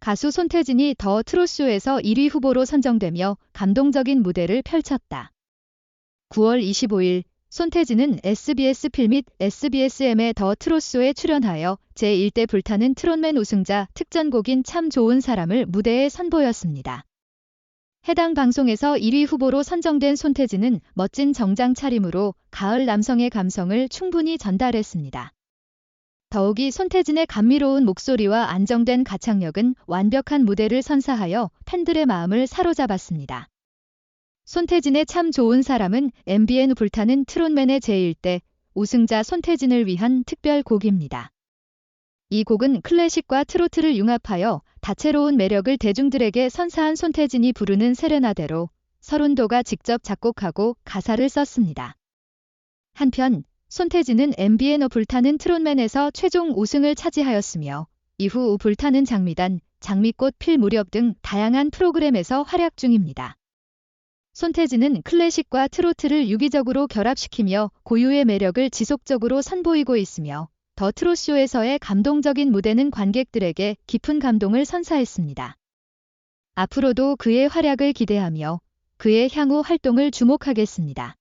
가수 손태진이 더 트롯쇼에서 1위 후보로 선정되며 감동적인 무대를 펼쳤다. 9월 25일 손태진은 SBS 필 및 SBSM의 더 트롯쇼에 출연하여 제1대 불타는 트롯맨 우승자 특전곡인 참 좋은 사람을 무대에 선보였습니다. 해당 방송에서 1위 후보로 선정된 손태진은 멋진 정장 차림으로 가을 남성의 감성을 충분히 전달했습니다. 더욱이 손태진의 감미로운 목소리와 안정된 가창력은 완벽한 무대를 선사하여 팬들의 마음을 사로잡았습니다. 손태진의 참 좋은 사람은 MBN 불타는 트롯맨의 제1대 우승자 손태진을 위한 특별 곡입니다. 이 곡은 클래식과 트로트를 융합하여 다채로운 매력을 대중들에게 선사한 손태진이 부르는 세레나데로 서른도가 직접 작곡하고 가사를 썼습니다. 한편 손태진은 MBN 불타는 트롯맨에서 최종 우승을 차지하였으며 이후 불타는 장미단, 장미꽃 필 무렵 등 다양한 프로그램에서 활약 중입니다. 손태진은 클래식과 트로트를 유기적으로 결합시키며 고유의 매력을 지속적으로 선보이고 있으며 더 트롯쇼에서의 감동적인 무대는 관객들에게 깊은 감동을 선사했습니다. 앞으로도 그의 활약을 기대하며 그의 향후 활동을 주목하겠습니다.